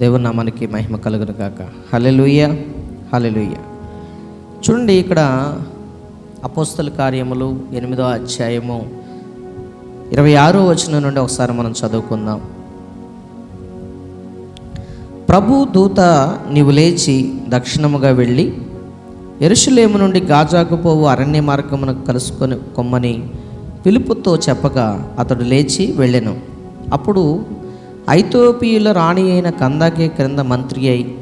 దేవుని నామానికి మహిమ కలుగును కాక హలెలుయ్య హలెలుయ్య చూడండి ఇక్కడ అపోస్తల కార్యములు ఎనిమిదో అధ్యాయము ఇరవై ఆరో వచనం నుండి ఒకసారి మనం చదువుకుందాం. ప్రభు దూత నీవు లేచి దక్షిణముగా వెళ్ళి ఎరుషులేము నుండి గాజాకు పోవు అరణ్య మార్గమును కలుసుకొని కొమ్మని పిలుపుతో చెప్పగా అతడు లేచి వెళ్ళెను. అప్పుడు ఐతోపియుల రాణి అయిన కందాకే క్రింద మంత్రి అయి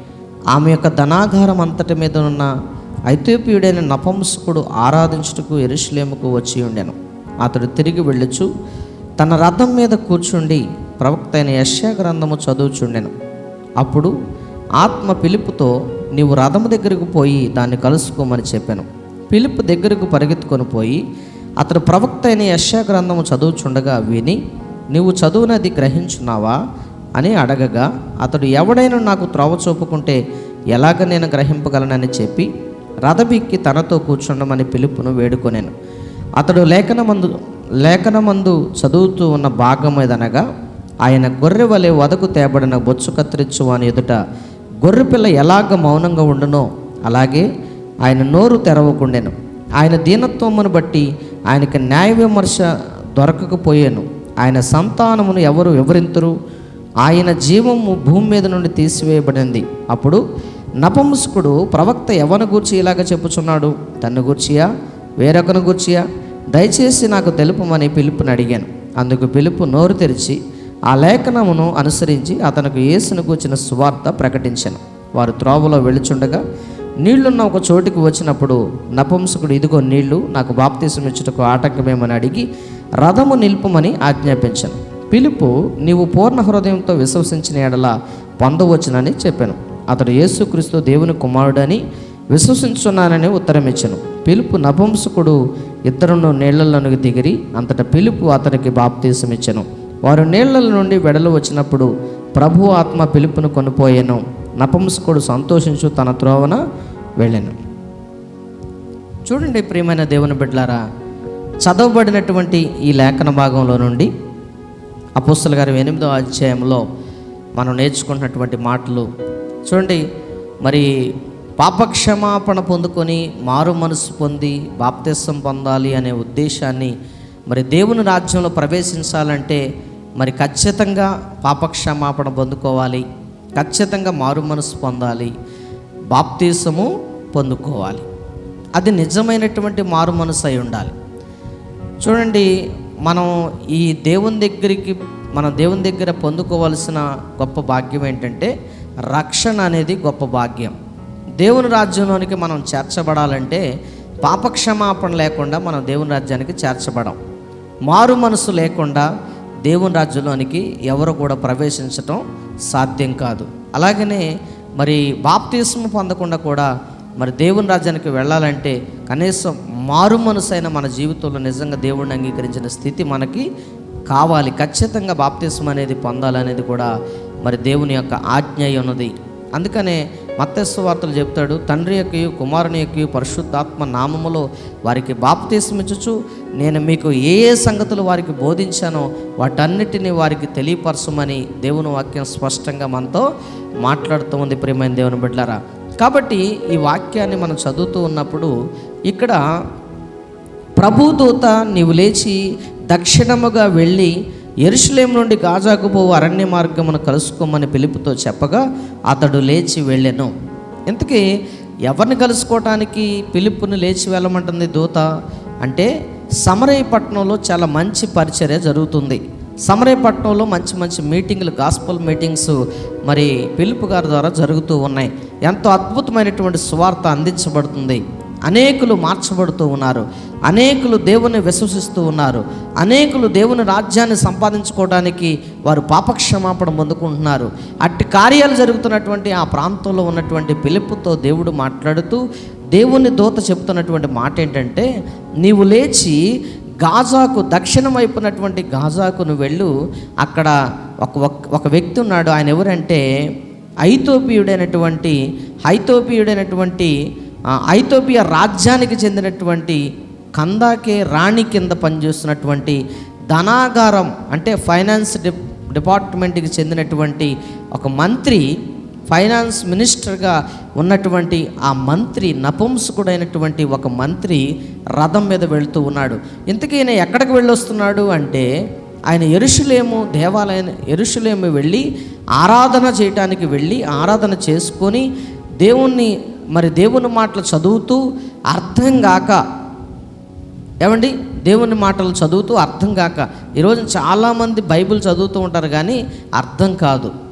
ఆమె యొక్క ధనాగారం అంతటి మీద ఉన్న ఐతోపియుడైన నపంసకుడు ఆరాధించుటకు ఎరుషులేముకు వచ్చి ఉండెను. అతడు తిరిగి వెళ్ళుచు తన రథం మీద కూర్చుండి ప్రవక్త అయిన యశ్యా గ్రంథము చదువుచుండెను. అప్పుడు ఆత్మ పిలుపుతో నీవు రథము దగ్గరకు పోయి దాన్ని కలుసుకోమని చెప్పాను. పిలుపు దగ్గరకు పరిగెత్తుకొని పోయి అతడు ప్రవక్త అయిన యశ్యా గ్రంథము చదువుచుండగా విని నీవు చదువునది గ్రహించున్నావా? అని అడగగా అతడు ఎవడైనా నాకు త్రోవ చూపుకుంటే ఎలాగ నేను గ్రహింపగలనని చెప్పి రథబిక్కి తనతో కూర్చుండమని పిలుపును వేడుకొనేను. అతడు లేఖనమందు లేఖనమందు చదువుతూ ఉన్న భాగం ఏదనగా ఆయన గొర్రె వలె వదకు తేబడిన బొచ్చు కత్తిరించు అని ఎదుట గొర్రెపిల్ల ఎలాగ మౌనంగా ఉండునో అలాగే ఆయన నోరు తెరవకుండెను. ఆయన దీనత్వమును బట్టి ఆయనకి న్యాయ విమర్శ దొరకకపోయాను. ఆయన సంతానమును ఎవరు వివరింతురు? ఆయన జీవము భూమి మీద నుండి తీసివేయబడింది. అప్పుడు నపంసుకుడు ప్రవక్త ఎవరిని గూర్చి ఇలాగ చెప్పుచున్నాడు? తన్ను గూర్చియా? వేరొకను గూర్చియా? దయచేసి నాకు తెలుపమని పిలుపుని అడిగాను. అందుకు పిలుపు నోరు తెరిచి ఆ లేఖనమును అనుసరించి అతనికి యేసును కూర్చిన సువార్త ప్రకటించాను. వారు త్రోవలో వెళుచుండగా నీళ్ళున్న ఒక చోటికి వచ్చినప్పుడు నపుంసకుడు ఇదిగో నీళ్ళు నాకు బాప్తీసం ఇచ్చుటకు ఆటంకమేమని అడిగి రథము నిలుపమని ఆజ్ఞాపించాను. పిలుపు నీవు పూర్ణ హృదయంతో విశ్వసించిన ఎడల పొందవచ్చునని చెప్పాను. అతడు యేసుక్రీస్తు దేవుని కుమారుడని విశ్వసించున్నానని ఉత్తరం ఇచ్చాను పిలుపు నపుంసకుడు ఇద్దరును నీళ్ళలోనికి దిగిరి అంతట పిలుపు అతనికి బాప్తీసం ఇచ్చాను వారు నీళ్ళ నుండి వెడలు వచ్చినప్పుడు ప్రభు ఆత్మ పిలుపును కొనిపోయాను. నపుంసకుడు సంతోషించు తన త్రోవన వెళ్ళాను. చూడండి ప్రియమైన దేవుని బిడ్డలారా చదవబడినటువంటి ఈ లేఖన భాగంలో నుండి అపోస్తుల గారి ఎనిమిదో అధ్యాయంలో మనం నేర్చుకున్నటువంటి మాటలు. చూడండి మరి పాపక్షమాపణ పొందుకొని మారు మనసు పొంది బాప్తిసం పొందాలి అనే ఉద్దేశాన్ని మరి దేవుని రాజ్యంలో ప్రవేశించాలంటే మరి ఖచ్చితంగా పాపక్షమాపణ పొందుకోవాలి. ఖచ్చితంగా మారు మనసు పొందాలి. బాప్తీసము పొందుకోవాలి. అది నిజమైనటువంటి మారు మనసు అయి ఉండాలి. చూడండి మనం ఈ దేవుని దగ్గరికి మన దేవుని దగ్గర పొందుకోవాల్సిన గొప్ప భాగ్యం ఏంటంటే రక్షణ అనేది గొప్ప భాగ్యం. దేవుని రాజ్యంలోనికి మనం చేర్చబడాలంటే పాపక్షమాపణ లేకుండా మనం దేవుని రాజ్యానికి చేర్చబడం. మారు మనసు లేకుండా దేవుని రాజ్యంలోనికి ఎవరు కూడా ప్రవేశించటం సాధ్యం కాదు. అలాగనే మరి బాప్తీసం పొందకుండా కూడా మరి దేవుని రాజ్యానికి వెళ్ళాలంటే కనీసం మారు మనసైన మన జీవితంలో నిజంగా దేవుడిని అంగీకరించిన స్థితి మనకి కావాలి. ఖచ్చితంగా బాప్తిస్మ అనేది పొందాలనేది కూడా మరి దేవుని యొక్క ఆజ్ఞ ఉన్నది. అందుకనే మత్స్సు వార్తలు చెప్తాడు తండ్రి యొక్క కుమారుని యొక్క పరిశుద్ధాత్మ నామములో వారికి బాప్తీసమిచ్చుచు నేను మీకు ఏ ఏ సంగతులు వారికి బోధించానో వాటన్నిటిని వారికి తెలియపరచమని దేవుని వాక్యం స్పష్టంగా మనతో మాట్లాడుతూ ఉంది ప్రియమైన దేవుని బిడ్డలారా. కాబట్టి ఈ వాక్యాన్ని మనం చదువుతూ ఉన్నప్పుడు ఇక్కడ ప్రభుదూత నీవు లేచి దక్షిణముగా వెళ్ళి ఎరుషులేం నుండి గాజాకు పోవు అరణ్య మార్గమును కలుసుకోమని పిలుపుతో చెప్పగా అతడు లేచి వెళ్ళెను. ఇంతకీ ఎవరిని కలుసుకోవటానికి పిలుపుని లేచి వెళ్ళమంటుంది దూత? అంటే సమరయపట్నంలో చాలా మంచి పరిచర్య జరుగుతుంది. సమరయపట్నంలో మంచి మంచి మీటింగ్లు గాస్పల్ మీటింగ్స్ మరి పిలుపు గారి ద్వారా జరుగుతూ ఉన్నాయి. ఎంతో అద్భుతమైనటువంటి సువార్త అందించబడుతుంది. అనేకులు మార్చబడుతూ ఉన్నారు. అనేకులు దేవుని విశ్వసిస్తూ ఉన్నారు. అనేకులు దేవుని రాజ్యాన్ని సంపాదించుకోవడానికి వారు పాపక్షమాపణ పొందుకుంటున్నారు. అట్టి కార్యాలు జరుగుతున్నటువంటి ఆ ప్రాంతంలో ఉన్నటువంటి పిలుపుతో దేవుడు మాట్లాడుతూ దేవుని దూత చెబుతున్నటువంటి మాట ఏంటంటే నీవు లేచి గాజాకు దక్షిణం వైపునటువంటి గాజాకు వెళ్ళు. అక్కడ ఒక ఒక- ఒక వ్యక్తి ఉన్నాడు. ఆయన ఎవరంటే ఐతోపియుడైనటువంటి హైతోపియుడైనటువంటి ఐతోపియా రాజ్యానికి చెందినటువంటి కందాకే రాణి కింద పనిచేస్తున్నటువంటి ధనాగారం అంటే ఫైనాన్స్ డిపార్ట్మెంట్కి చెందినటువంటి ఒక మంత్రి ఫైనాన్స్ మినిస్టర్గా ఉన్నటువంటి ఆ మంత్రి నపుంసకుడైనటువంటి ఒక మంత్రి రథం మీద వెళుతూ ఉన్నాడు. ఇంతకీ ఈయన ఎక్కడికి వెళ్ళొస్తున్నాడు అంటే ఆయన ఎరుషులేము దేవాలయం ఎరుషులేము వెళ్ళి ఆరాధన చేయటానికి వెళ్ళి ఆరాధన చేసుకొని దేవుణ్ణి మరి దేవుని మాటలు చదువుతూ అర్థం కాక ఏమండి? దేవుని మాటలు చదువుతూ అర్థం కాక ఈరోజు చాలామంది బైబిల్ చదువుతూ ఉంటారు కానీ అర్థం కాదు.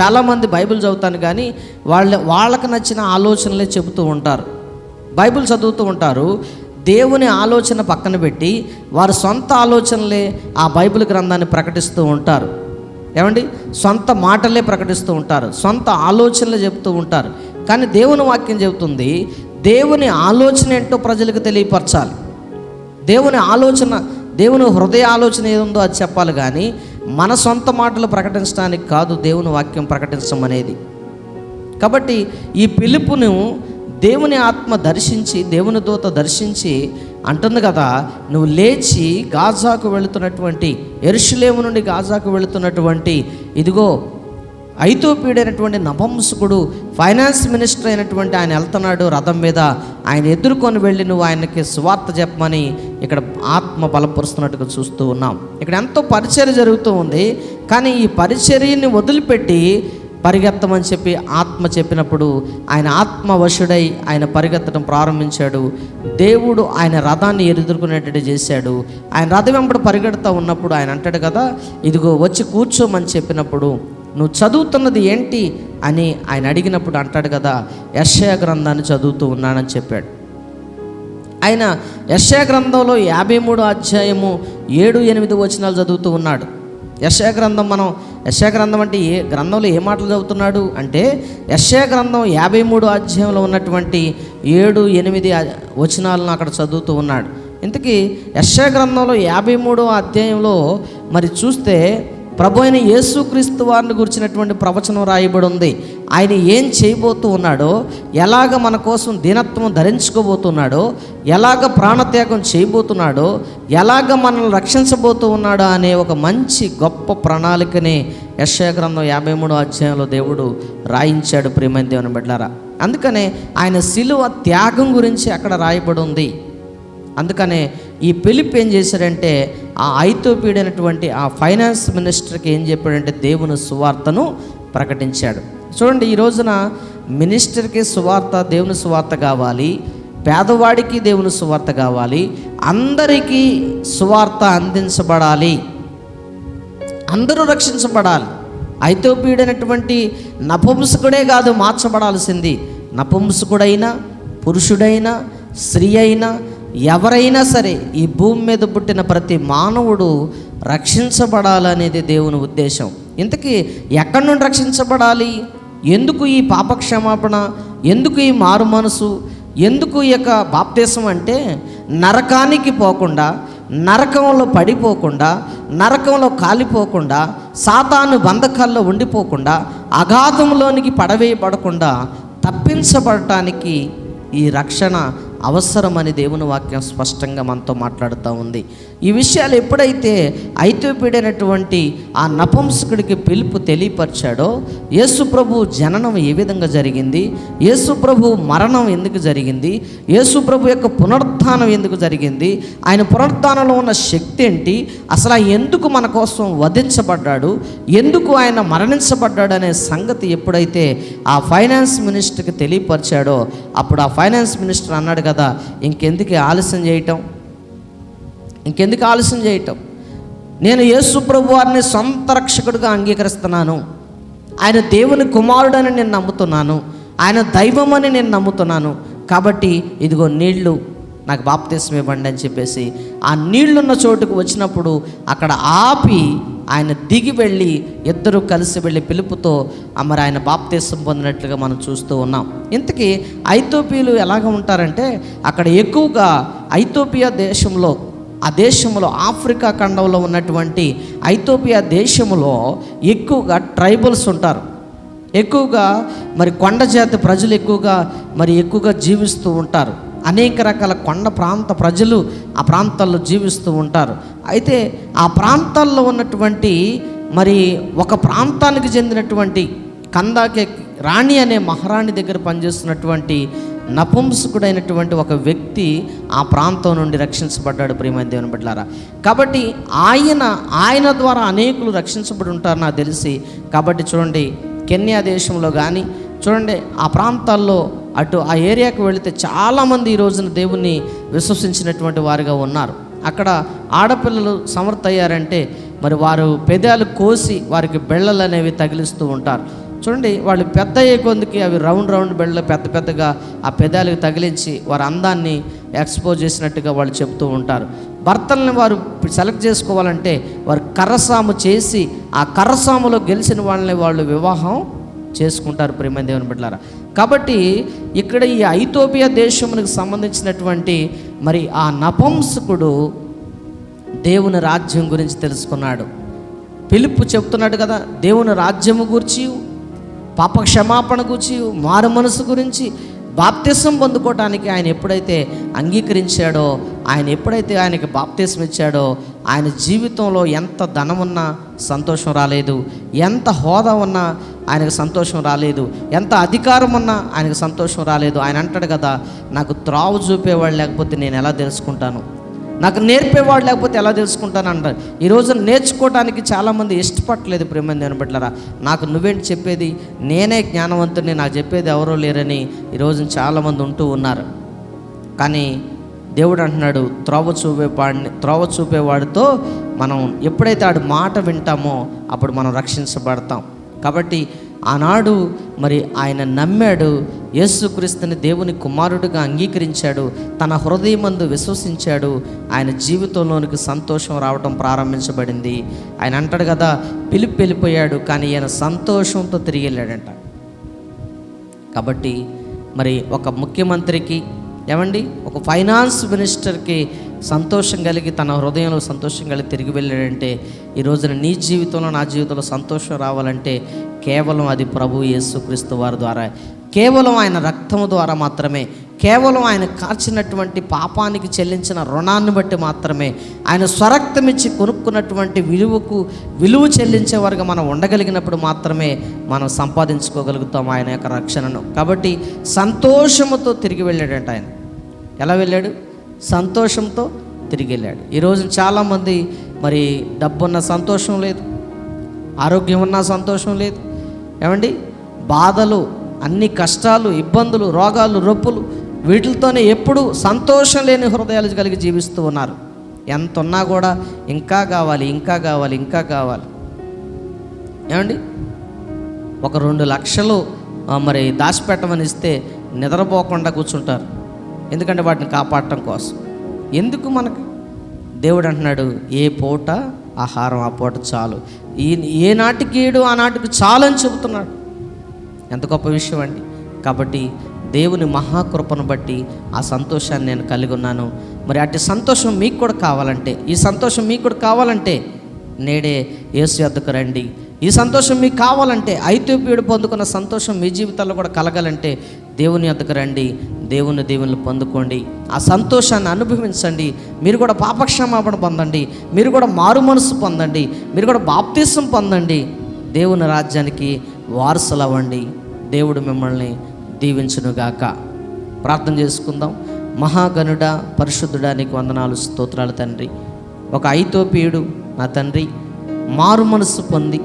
చాలామంది బైబిల్ చదువుతాను కానీ వాళ్ళ వాళ్ళకి నచ్చిన ఆలోచనలే చెబుతూ ఉంటారు. బైబిల్ చదువుతూ ఉంటారు. దేవుని ఆలోచన పక్కన పెట్టి వారి సొంత ఆలోచనలే ఆ బైబిల్ గ్రంథాన్ని ప్రకటిస్తూ ఉంటారు. ఏమండి? సొంత మాటలే ప్రకటిస్తూ ఉంటారు. సొంత ఆలోచనలే చెబుతూ ఉంటారు. కానీ దేవుని వాక్యం చెబుతుంది దేవుని ఆలోచన ఏంటో ప్రజలకు తెలియపరచాలి. దేవుని ఆలోచన దేవుని హృదయ ఆలోచన ఏముందో అది చెప్పాలి కానీ మన సొంత మాటలు ప్రకటించడానికి కాదు దేవుని వాక్యం ప్రకటించడం అనేది కాబట్టి ఈ పిలుపును దేవుని ఆత్మ దర్శించి దేవుని దూత దర్శించి అంటుంది కదా నువ్వు లేచి గాజాకు వెళుతున్నటువంటి ఎరుషులేము నుండి గాజాకు వెళుతున్నటువంటి ఇదిగో ఐతోపీడైనటువంటి నభంసుకుడు ఫైనాన్స్ మినిస్టర్ అయినటువంటి ఆయన వెళ్తున్నాడు రథం మీద. ఆయన ఎదుర్కొని వెళ్ళి నువ్వు ఆయనకి సువార్త చెప్పమని ఇక్కడ ఆత్మ బలపరుస్తున్నట్టుగా చూస్తూ ఉన్నాం. ఇక్కడ ఎంతో పరిచర్య జరుగుతూ ఉంది. కానీ ఈ పరిచర్యని వదిలిపెట్టి పరిగెత్తమని చెప్పి ఆత్మ చెప్పినప్పుడు ఆయన ఆత్మవశుడై ఆయన పరిగెత్తడం ప్రారంభించాడు. దేవుడు ఆయన రథాన్ని ఎదుర్కొనేటట్టు చేశాడు. ఆయన రథం వెంబడి పరిగెడుతూ ఉన్నప్పుడు ఆయన అంటాడు కదా ఇదిగో వచ్చి కూర్చోమని చెప్పినప్పుడు నువ్వు చదువుతున్నది ఏంటి? అని ఆయన అడిగినప్పుడు అంటాడు కదా యశయ గ్రంథాన్ని చదువుతూ ఉన్నానని చెప్పాడు. ఆయన యశయ గ్రంథంలో యాభై మూడు అధ్యాయము ఏడు ఎనిమిది వచనాలు చదువుతూ ఉన్నాడు. యశయ గ్రంథం మనం యశయ గ్రంథం అంటే ఏ గ్రంథంలో ఏ మాటలు చదువుతున్నాడు అంటే యశయ గ్రంథం యాభై మూడు అధ్యాయంలో ఉన్నటువంటి ఏడు ఎనిమిది వచనాలను అక్కడ చదువుతూ ఉన్నాడు. ఇంతకీ యశయ గ్రంథంలో యాభై మూడో అధ్యాయంలో మరి చూస్తే ప్రభు అయిన యేసుక్రీస్తు వారిని గురించినటువంటి ప్రవచనం రాయబడి ఉంది ఆయన ఏం చేయబోతూ ఉన్నాడో ఎలాగ మన కోసం దీనత్వం ధరించుకోబోతున్నాడో ఎలాగ ప్రాణత్యాగం చేయబోతున్నాడో ఎలాగ మనల్ని రక్షించబోతూ ఉన్నాడో అనే ఒక మంచి గొప్ప ప్రణాళికని యశయ యాభై మూడో అధ్యాయంలో దేవుడు రాయించాడు ప్రేమ దేవుని బిడ్డారా అందుకనే ఆయన శిలువ త్యాగం గురించి అక్కడ రాయబడి ఉంది అందుకనే ఈ పిలిప్ ఏం చేశాడంటే ఆ ఐతోపీడైనటువంటి ఆ ఫైనాన్స్ మినిస్టర్కి ఏం చెప్పాడంటే దేవుని సువార్తను ప్రకటించాడు. చూడండి ఈ రోజున మినిస్టర్కి సువార్త దేవుని సువార్త కావాలి పేదవాడికి దేవుని సువార్త కావాలి అందరికీ సువార్త అందించబడాలి అందరూ రక్షించబడాలి. ఐతోపీడైనటువంటి నపుంసకుడే కాదు మార్చబడాల్సింది. నపుంసకుడైనా పురుషుడైనా స్త్రీ అయినా ఎవరైనా సరే ఈ భూమి మీద పుట్టిన ప్రతి మానవుడు రక్షించబడాలనేది దేవుని ఉద్దేశం. ఇంతకీ ఎక్కడి నుండి రక్షించబడాలి? ఎందుకు ఈ పాపక్షమాపణ? ఎందుకు ఈ మారు మనసు? ఎందుకు ఈ యొక్క బాప్తీసం అంటే నరకానికి పోకుండా నరకంలో పడిపోకుండా నరకంలో కాలిపోకుండా సాతాను బంధకాల్లో ఉండిపోకుండా అగాధంలోనికి పడవేయబడకుండా తప్పించబడటానికి ఈ రక్షణ అవసరమని దేవుని వాక్యం స్పష్టంగా మనతో మాట్లాడుతూ ఉంది. ఈ విషయాలు ఎప్పుడైతే ఐతోపీడైనటువంటి ఆ నపంసకుడికి పిలుపు తెలియపరిచాడో యేసుప్రభు జననం ఏ విధంగా జరిగింది? యేసుప్రభు మరణం ఎందుకు జరిగింది? యేసుప్రభు యొక్క పునరుత్థానం ఎందుకు జరిగింది? ఆయన పునరుత్థానంలో ఉన్న శక్తి ఏంటి? అసలు ఎందుకు మన కోసం వధించబడ్డాడు? ఎందుకు ఆయన మరణించబడ్డాడు అనే సంగతి ఎప్పుడైతే ఆ ఫైనాన్స్ మినిస్టర్కి తెలియపరిచాడో అప్పుడు ఆ ఫైనాన్స్ మినిస్టర్ అన్నాడు కదా? ఇంకెందుకు ఆలస్యం చేయటం? ఇంకెందుకు ఆలస్యం చేయటం? నేను యేసు ప్రభు వారిని సొంత రక్షకుడిగా అంగీకరిస్తున్నాను. ఆయన దేవుని కుమారుడని నేను నమ్ముతున్నాను. ఆయన దైవమని నేను నమ్ముతున్నాను. కాబట్టి ఇదిగో నీళ్ళు నాకు బాప్తీసం ఇవ్వండి అని చెప్పేసి ఆ నీళ్ళున్న చోటుకు వచ్చినప్పుడు అక్కడ ఆపి ఆయన దిగి వెళ్ళి ఇద్దరు కలిసి వెళ్ళి పిలుపుతో మరి ఆయన బాప్తీసం పొందినట్లుగా మనం చూస్తూ ఉన్నాం. ఇంతకీ ఐతోపియలు ఎలాగ ఉంటారంటే అక్కడ ఎక్కువగా ఐతోపియా దేశంలో ఆ దేశంలో ఆఫ్రికా ఖండంలో ఉన్నటువంటి ఐతోపియా దేశంలో ఎక్కువగా ట్రైబల్స్ ఉంటారు. ఎక్కువగా మరి కొండ జాతి ప్రజలు ఎక్కువగా మరి ఎక్కువగా జీవిస్తూ ఉంటారు. అనేక రకాల కొండ ప్రాంత ప్రజలు ఆ ప్రాంతాల్లో జీవిస్తూ ఉంటారు. అయితే ఆ ప్రాంతాల్లో ఉన్నటువంటి మరి ఒక ప్రాంతానికి చెందినటువంటి కందాకే రాణి అనే మహారాణి దగ్గర పనిచేస్తున్నటువంటి నపుంసకుడైనటువంటి ఒక వ్యక్తి ఆ ప్రాంతం నుండి రక్షించబడ్డాడు ప్రియమైన దేవుని కాబట్టి ఆయన ఆయన ద్వారా అనేకులు రక్షించబడి ఉంటారు నాకు తెలిసి. కాబట్టి చూడండి కెన్యా దేశంలో కానీ చూడండి ఆ ప్రాంతాల్లో అటు ఆ ఏరియాకు వెళితే చాలామంది ఈ రోజున దేవుణ్ణి విశ్వసించినటువంటి వారిగా ఉన్నారు. అక్కడ ఆడపిల్లలు సమర్థ అయ్యారంటే మరి వారు పెదాలు కోసి వారికి బెళ్ళలు అనేవి తగిలిస్తూ ఉంటారు. చూడండి వాళ్ళు పెద్ద అయ్యే కొందికి అవి రౌండ్ రౌండ్ బెళ్ళ పెద్ద పెద్దగా ఆ పెదాలకు తగిలించి వారి అందాన్ని ఎక్స్పోజ్ చేసినట్టుగా వాళ్ళు చెప్తూ ఉంటారు. భర్తల్ని వారు సెలెక్ట్ చేసుకోవాలంటే వారు కర్రసాము చేసి ఆ కర్రసాములో గెలిచిన వాళ్ళని వాళ్ళు వివాహం చేసుకుంటారు ప్రేమ దేవుని బిడ్డలారా. కాబట్టి ఇక్కడ ఈ ఐతోపియా దేశమునికి సంబంధించినటువంటి మరి ఆ నపంసకుడు దేవుని రాజ్యం గురించి తెలుసుకున్నాడు. పిలుపు చెప్తున్నాడు కదా దేవుని రాజ్యము గురించి పాప క్షమాపణ గురించి మారు మనసు గురించి బాప్తిసం పొందుకోవటానికి ఆయన ఎప్పుడైతే అంగీకరించాడో ఆయన ఎప్పుడైతే ఆయనకి బాప్తిసం ఇచ్చాడో ఆయన జీవితంలో ఎంత ధనం ఉన్నా సంతోషం రాలేదు. ఎంత హోదా ఉన్నా ఆయనకు సంతోషం రాలేదు. ఎంత అధికారం ఉన్నా ఆయనకు సంతోషం రాలేదు. ఆయన అంటాడు కదా నాకు త్రావు చూపేవాడు లేకపోతే నేను ఎలా తెలుసుకుంటాను? నాకు నేర్పేవాడు లేకపోతే ఎలా తెలుసుకుంటాను? అంటారు ఈరోజు నేర్చుకోవడానికి చాలామంది ఇష్టపడలేదు ప్రేమని దేవుని నాకు నువ్వేంటి చెప్పేది? నేనే జ్ఞానవంతుని నాకు చెప్పేది ఎవరో లేరని ఈరోజు చాలామంది ఉంటూ ఉన్నారు. కానీ దేవుడు అంటున్నాడు త్రోవ చూపేవాడిని త్రోవ చూపేవాడితో మనం ఎప్పుడైతే ఆడు మాట వింటామో అప్పుడు మనం రక్షించబడతాం. కాబట్టి ఆనాడు మరి ఆయన నమ్మాడు యేసుక్రీస్తుని దేవుని కుమారుడిగా అంగీకరించాడు తన హృదయమందు విశ్వసించాడు ఆయన జీవితంలోనికి సంతోషం రావడం ప్రారంభించబడింది. ఆయన అంటాడు కదా పిలిపి వెళ్ళిపోయాడు కానీ ఈయన సంతోషంతో తిరిగి వెళ్ళాడంట. కాబట్టి మరి ఒక ముఖ్యమంత్రికి ఏమండి? ఒక ఫైనాన్స్ మినిస్టర్కి సంతోషం కలిగి తన హృదయంలో సంతోషం కలిగి తిరిగి వెళ్ళాడంటే ఈ రోజున నీ జీవితంలో నా జీవితంలో సంతోషం రావాలంటే కేవలం అది ప్రభు యేసుక్రీస్తు వారి ద్వారా. కేవలం ఆయన రక్తము ద్వారా మాత్రమే. కేవలం ఆయన కార్చినటువంటి పాపానికి చెల్లించిన రుణాన్ని బట్టి మాత్రమే ఆయన స్వరక్తమిచ్చి కొనుక్కున్నటువంటి విలువకు విలువ చెల్లించే వరకు మనం ఉండగలిగినప్పుడు మాత్రమే మనం సంపాదించుకోగలుగుతాం ఆయన యొక్క రక్షణను. కాబట్టి సంతోషముతో తిరిగి వెళ్ళాడంట ఆయన. ఎలా వెళ్ళాడు? సంతోషంతో తిరిగి వెళ్ళాడు. ఈరోజు చాలామంది మరి డబ్బున్న సంతోషం లేదు ఆరోగ్యం ఉన్న సంతోషం లేదు. ఏమండి? బాధలు అన్ని కష్టాలు ఇబ్బందులు రోగాలు రొప్పులు వీటితోనే ఎప్పుడు సంతోషం లేని హృదయాలు కలిగి జీవిస్తూ ఉన్నారు. ఎంత ఉన్నా కూడా ఇంకా కావాలి ఇంకా కావాలి ఇంకా కావాలి. ఏమండి? ఒక రెండు లక్షలు మరి దాచిపెట్టమని ఇస్తే నిద్రపోకుండా కూర్చుంటారు. ఎందుకంటే వాటిని కాపాడటం కోసం. ఎందుకు మనకి? దేవుడు అంటున్నాడు ఏ పూట ఆహారం ఆ పూట చాలు. ఈ ఏ నాటికి ఏడు ఆ నాటికి చాలు అని చెబుతున్నాడు. ఎంత గొప్ప విషయం అండి. కాబట్టి దేవుని మహాకృపను బట్టి ఆ సంతోషాన్ని నేను కలిగి ఉన్నాను. మరి అటు సంతోషం మీకు కూడా కావాలంటే ఈ సంతోషం మీకు కూడా కావాలంటే నేడే యేసు యొద్దకు రండి. ఈ సంతోషం మీకు కావాలంటే ఐతోపియుడు పొందుకున్న సంతోషం మీ జీవితాల్లో కూడా కలగాలంటే దేవుని యొద్దకు రండి. దేవుని దేవుని పొందుకోండి. ఆ సంతోషాన్ని అనుభవించండి. మీరు కూడా పాపక్షమాపణ పొందండి. మీరు కూడా మారు మనసు పొందండి. మీరు కూడా బాప్తీసం పొందండి. దేవుని రాజ్యానికి వారసులు అవ్వండి దేవుడు మిమ్మల్ని దీవించునుగాక. ప్రార్థన చేసుకుందాం. మహాగణుడ పరిశుద్ధుడా నీకు వందనాలు స్తోత్రాలు తండ్రి. ఒక ఐతోపీయుడు నా తండ్రి మారు మనసు పొంది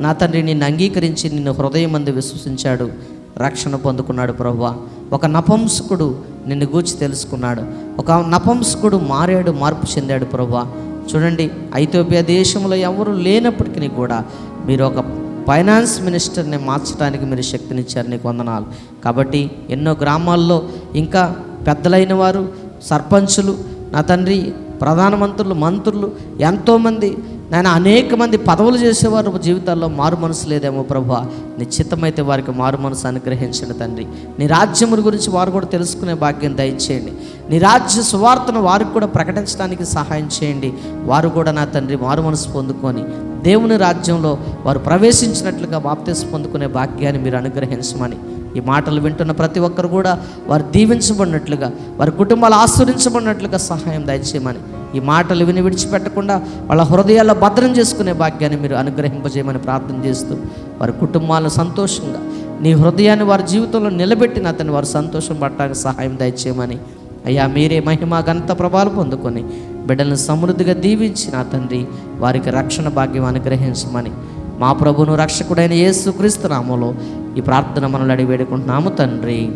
నా తండ్రి నిన్ను అంగీకరించి నిన్ను హృదయం మంది విశ్వసించాడు. రక్షణ పొందుకున్నాడు ప్రభువా. ఒక నపంసకుడు నిన్ను గూర్చి తెలుసుకున్నాడు. ఒక నపంసకుడు మారాడు మార్పు చెందాడు ప్రభువా. చూడండి ఐథోపియా దేశంలో ఎవరు లేనప్పటికీ కూడా మీరు ఒక ఫైనాన్స్ మినిస్టర్ని మార్చడానికి మీరు శక్తినిచ్చారు నీకు వందనాలు. కాబట్టి ఎన్నో గ్రామాల్లో ఇంకా పెద్దలైన వారు సర్పంచులు నా తండ్రి ప్రధానమంత్రులు మంత్రులు ఎంతోమంది నేను అనేక మంది పదవులు చేసేవారు జీవితాల్లో మారు మనసు లేదేమో ప్రభా. నిశ్చితమైతే వారికి మారు మనసు అనుగ్రహించండి తండ్రి. నీ రాజ్యముల గురించి వారు కూడా తెలుసుకునే భాగ్యం దయచేయండి. నీ రాజ్య సువార్తను వారికి కూడా ప్రకటించడానికి సహాయం చేయండి. వారు కూడా నా తండ్రి మారు మనసు పొందుకొని దేవుని రాజ్యంలో వారు ప్రవేశించినట్లుగా బాప్తిస్ పొందుకునే భాగ్యాన్ని మీరు అనుగ్రహించమని ఈ మాటలు వింటున్న ప్రతి ఒక్కరు కూడా వారు దీవించబడినట్లుగా వారి కుటుంబాలు ఆశ్రయించబడినట్లుగా సహాయం దయచేయమని ఈ మాటలు విని విడిచిపెట్టకుండా వాళ్ళ హృదయాల్లో భద్రం చేసుకునే భాగ్యాన్ని మీరు అనుగ్రహింపజేయమని ప్రార్థన చేస్తూ వారి కుటుంబాలను సంతోషంగా నీ హృదయాన్ని వారి జీవితంలో నిలబెట్టిన అతను వారు సంతోషం పడటానికి సహాయం దయచేయమని. అయ్యా మీరే మహిమ ఘనత ప్రభావాలు పొందుకొని బిడ్డలను సమృద్ధిగా దీవించి నా తండ్రి వారికి రక్షణ భాగ్యం అనుగ్రహించమని మా ప్రభును రక్షకుడైన యేసు క్రీస్తు ఈ ప్రార్థన మనల్ని అడిగి వేడుకుంటున్నాము తండ్రి.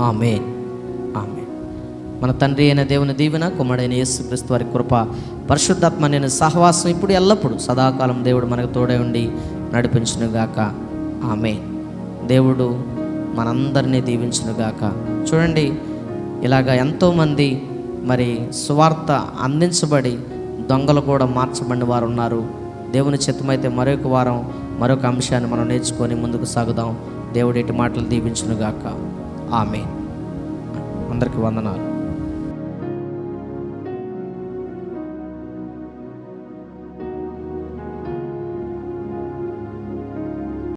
ఆమె ఆమె మన తండ్రి అయిన దేవుని దీవెన కుమ్మడైన యేసు క్రీస్తు వారి కృప పరిశుద్ధాత్మ నేను సహవాసం ఇప్పుడు ఎల్లప్పుడు సదాకాలం దేవుడు మనకు తోడై ఉండి నడిపించునుగాక. ఆమె దేవుడు మనందరినీ దీవించునుగాక. చూడండి ఇలాగ ఎంతోమంది మరి సువార్త అందించబడి దొంగలు కూడా మార్చబడిన వారు ఉన్నారు. దేవుని చిత్తమైతే మరొక వారం మరొక అంశాన్ని మనం నేర్చుకొని ముందుకు సాగుదాం. దేవుడి ఇటు మాటలు దీవించునుగాక. ఆమె అందరికీ వందనాలు.